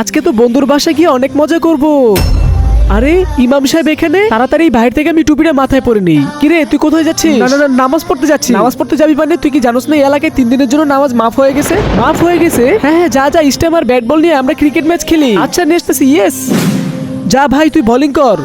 আজকে তো বন্ধুর বাসায় গিয়ে অনেক মজা করব। আরে ইমাম সাহেব এখানে? তাড়াতাড়ি বাইরে থেকে আমি টুপিটা মাথায় পরে নেই। কিরে তুই কোথায় যাচ্ছিস? না না না নামাজ পড়তে যাচ্ছি। নামাজ পড়তে যাবি মানে? তুই কি জানোস না এই এলাকায় তিন দিনের জন্য নামাজ মাফ হয়ে গেছে? মাফ হয়ে গেছে? হ্যাঁ হ্যাঁ যা যা স্টেম আর ব্যাট বল নিয়ে আমরা ক্রিকেট ম্যাচ খেলি। আচ্ছা নেস্তাছি ইয়েস যা ভাই তুই বোলিং কর।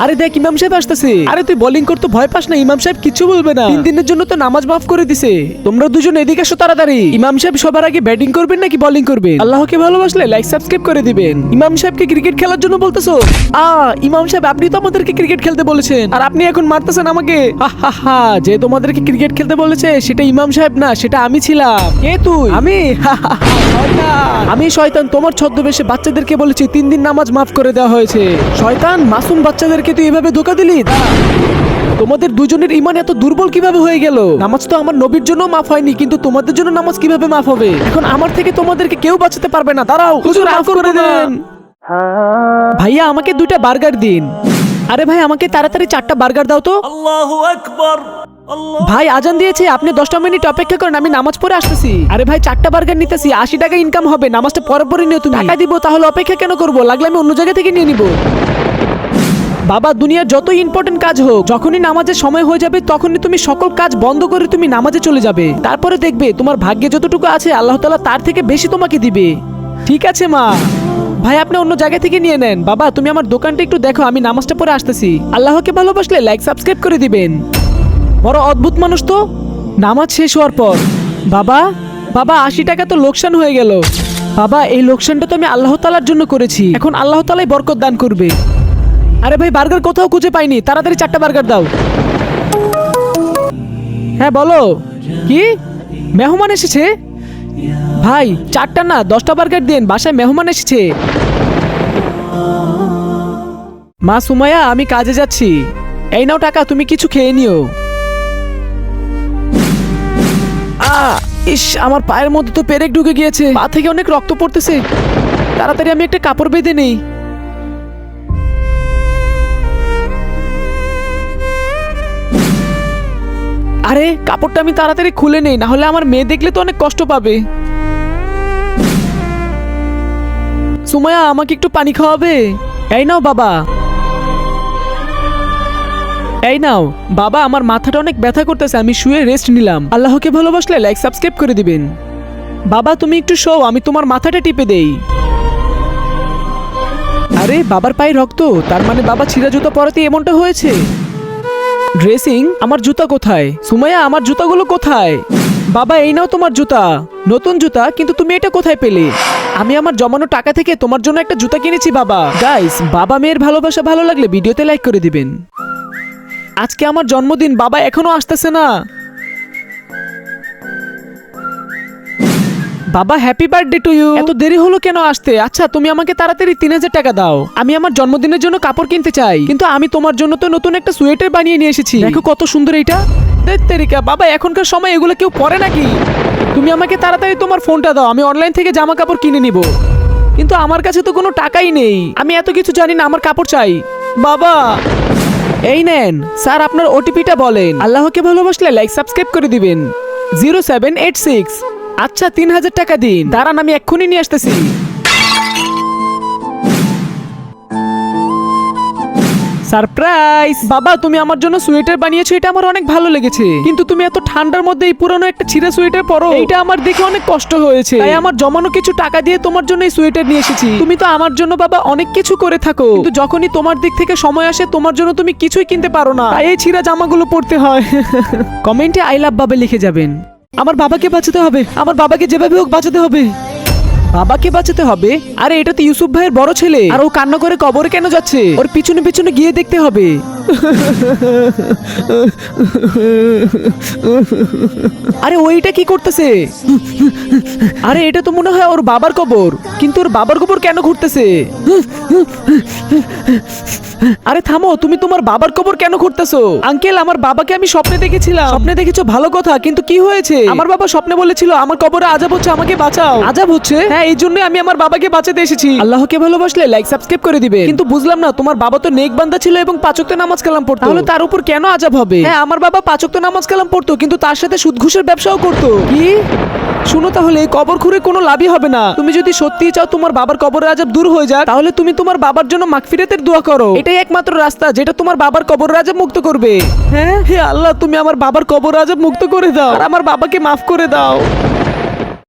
আরে দেখ, ইমাম সাহেব আসতেছে। আরে তুই বোলিং করতে ভয় পাস না, ইমাম সাহেব কিছু বলবে না। তিন দিনের জন্য তো নামাজ মাফ করে দিছে। তোমরা দুজন এদিকে আসো তাড়াতাড়ি। ইমাম সাহেব সবার আগে ব্যাটিং করবেন নাকি বোলিং করবেন? আল্লাহকে ভালোবাসলে লাইক সাবস্ক্রাইব করে দিবেন। ইমাম সাহেবকে ক্রিকেট খেলার জন্য বলতেছো? আ, ইমাম সাহেব, আপনি তো আমাদেরকে ক্রিকেট খেলতে বলেছেন। আর আপনি এখন মারতেছেন আমাকে। হা যে তোমাদেরকে ক্রিকেট খেলতে বলেছে, সেটা ইমাম সাহেব না, সেটা আমি ছিলাম। কে তুই? আমি। আমি শয়তান, তোমার ছদ্মবেশে বাচ্চাদেরকে বলেছি, তিন দিন নামাজ মাফ করে দেওয়া হয়েছে। শয়তান, মাসুম বাচ্চাদেরকে তুই এভাবে ধোকা দিলি? তোমাদের দুজনের ইমান এত দুর্বল কীভাবে হয়ে গেল? নামাজ তো আমার নবীর জন্য মাফ হয়নি কিন্তু তোমাদের জন্য নামাজ কীভাবে মাফ হবে? এখন আমার থেকে তোমাদেরকে কেউ বাঁচাতে পারবে না। দাঁড়াও হুজুর মাফ করে দেন। ভাইয়া আমাকে দুইটা বার্গার দিন। আরে ভাই আমাকে তাড়াতাড়ি চারটা বার্গার দাও তো। আল্লাহু আকবার ভাই আজান দিয়েছে আপনি দশটা মিনিট অপেক্ষা করেন আমি নামাজ পড়ে আসতেছি। আরে ভাই চারটা বার্গার নিতেছি আশি টাকা ইনকাম হবে নামাজটা পরে পরে নিও তুমি। টাকা দিব তাহলে অপেক্ষা কেন করব? লাগলে আমি অন্য জায়গা থেকে নিয়ে নিব। বাবা, দুনিয়ার যত ইম্পর্টেন্ট কাজ হোক, যখনই নামাজের সময় হয়ে যাবে, তখনই তুমি সকল কাজ বন্ধ করে তুমি নামাজে চলে যাবে। তারপরে দেখবে তোমার ভাগ্যে যতটুকু আছে, আল্লাহ তাআলা তার থেকে বেশি তোমাকে দিবে। ঠিক আছে, মা? ভাই, আপনি অন্য জায়গা থেকে নিয়ে নেন। বাবা, তুমি আমার দোকানটা একটু দেখো, আমি নামাজটা পরে আসতেছি। আল্লাহকে ভালোবাসলে লাইক সাবস্ক্রাইব করে দিবেন। বড় অদ্ভুত মানুষ তো। নামাজ শেষ হওয়ার পর। বাবা বাবা, আশি টাকা তো লোকসান হয়ে গেল। বাবা, এই লোকসানটা তো আমি আল্লাহ তালার জন্য করেছি। এখন আল্লাহ তালাই বরকত দান করবে। আরে ভাই, বার্গার কোথাও খুঁজে পাইনি। তাড়াতাড়ি চারটা বার্গার দাও। হ্যাঁ বলো। কি? মেহমান এসেছে? ভাই, চারটা না, দশটা বার্গার দিন, বাসায় মেহমান এসেছে। মা সুমায়া আমি কাজে যাচ্ছি। এই নাও টাকা, তুমি কিছু খেয়ে নিও। আ, ইস, আমার পায়ের মধ্যে তো পেরেক ঢুকে গিয়েছে। পা থেকে অনেক রক্ত পড়তেছে। তাড়াতাড়ি আমি একটা কাপড় বেঁধে নেই। আরে, কাপড়টা আমি তাড়াতাড়ি খুলে নেই না হলে আমার মেয়ে দেখলে তো অনেক কষ্ট পাবে। সুমায়া, আমাকে একটু পানি খাওয়াবে? এই নাও, বাবা। এই নাও, বাবা, আমার মাথাটা অনেক ব্যথা করতেছে, আমি শুয়ে রেস্ট নিলাম। আল্লাহকে ভালোবাসলে লাইক সাবস্ক্রাইব করে দিবেন। বাবা, তুমি একটু শো আমি তোমার মাথাটা টিপে দেই। আরে, বাবার পায়ে রক্ত, তার মানে বাবা ছিঁড়া জুতা পরাতে এমনটা হয়েছে? ড্রেসিং? আমার জুতা কোথায়? সুমাইয়া, আমার জুতাগুলো কোথায়? বাবা, এই নাও তোমার জুতা। নতুন জুতা, কিন্তু তুমি এটা কোথায় পেলে? আমি আমার জমানো টাকা থেকে তোমার জন্য একটা জুতা কিনেছি, বাবা। গাইস বাবা মেয়ের ভালোবাসা ভালো লাগলে ভিডিওতে লাইক করে দিবেন। আজকে আমার জন্মদিন, বাবা এখনও আসতেছে না। বাবা হ্যাপি বার্থডে টু ইউ এত দেরি হলো কেন আসতে? আচ্ছা তুমি আমাকে তাড়াতাড়ি তিন হাজার টাকা দাও। আমি আমার জন্মদিনের জন্য কাপড় কিনতে চাই। কিন্তু আমি তোমার জন্য তো নতুন একটা সোয়েটার বানিয়ে নিয়ে এসেছি। দেখো কত সুন্দর ধ্যাৎ, তেরিকা। বাবা, এখনকার সময় এগুলো কেউ পরে নাকি? তুমি আমাকে তাড়াতাড়ি তোমার ফোনটা দাও। আমি অনলাইন থেকে জামা কাপড় কিনে নিব। কিন্তু আমার কাছে তো কোনো টাকাই নেই। আমি এত কিছু জানি না, আমার কাপড় চাই। বাবা! এই নেন। স্যার, আপনার ওটিপিটা বলেন। আল্লাহকে ভালোবাসলে লাইক সাবস্ক্রাইব করে দিবেন। জিরো সেভেন এইট সিক্স আচ্ছা তিন হাজার টাকা দিন। দাঁড়ান, আমি এক্ষুনি নিয়ে আসতেছি। সারপ্রাইজ! বাবা, তুমি আমার জন্য সোয়েটার বানিয়েছো, এটা আমার অনেক ভালো লেগেছে। কিন্তু তুমি এত ঠান্ডার মধ্যে এই পুরনো একটা ছিঁড়া সোয়েটার পরো। এটা আমার দেখে অনেক কষ্ট হয়েছে। তাই আমার জমানো কিছু টাকা দিয়ে তোমার জন্য এই সোয়েটার নিয়ে এসেছি। তুমি তো আমার জন্য, বাবা, অনেক কিছু করে থাকো। কিন্তু যখনই তোমার দিক থেকে সময় আসে, তোমার জন্য তুমি কিছুই কিনতে পারো না। তাই এই ছিঁড়া জামাগুলো পরতে হয়। কমেন্টে আই লাভ বাবা লিখে যাবেন। আমার বাবাকে বাঁচাতে হবে। আমার বাবাকে যেভাবে হোক বাঁচাতে হবে। বাবাকে বাঁচাতে হবে? আরে, এটা তো ইউসুফ ভাইয়ের বড় ছেলে। আর ও কান্না করে কবরে কেন যাচ্ছে? ওর পিছনে পিছনে গিয়ে দেখতে হবে। আরে ওইটা কি করতেছে? আরে এটা তো মনে হয় ওর বাবার কবর। কিন্তু ওর বাবার কবর কেন ঘুরতেছে? আরে থামো, তুমি তোমার বাবার কবর কেন করতেছো আঙ্কেল, আমার বাবাকে আমি স্বপ্নে দেখেছিলাম। স্বপ্নে দেখেছ ভালো কথা, কিন্তু কি হয়েছে? আমার বাবা স্বপ্নে বলেছিল, আমার কবরে আজাব হচ্ছে, আমাকে বাঁচাও। আজাব হচ্ছে? হ্যাঁ এই জন্য আমি আমার বাবাকে বাঁচাতে এসেছি। আল্লাহকে ভালোবাসলে লাইক সাবস্ক্রাইব করে দিবে। কিন্তু বুঝলাম না, তোমার বাবা তো নেক বান্দা ছিল এবং পাঁচক্ত নামাজ কালাম পড়তো। তাহলে তার উপর কেন আজাব হবে? হ্যাঁ আমার বাবা পাঁচক্ত নামাজ কালাম পড়তো কিন্তু তার সাথে সুদ ঘুষের ব্যবসাও করতো। কি? শুনো তাহলে কবর খুঁড়ে কোনো লাভই হবে না। তুমি যদি সত্যি চাও তোমার বাবার কবরের আজাব দূর হয়ে যাক তাহলে তুমি তোমার বাবার জন্য মাগফিরাতের দোয়া করো। এটাই একমাত্র রাস্তা যেটা তোমার বাবার কবরের আজাব মুক্ত করবে। হ্যাঁ? হে আল্লাহ তুমি আমার বাবার কবর আজাব মুক্ত করে দাও। আর আমার বাবাকে মাফ করে দাও।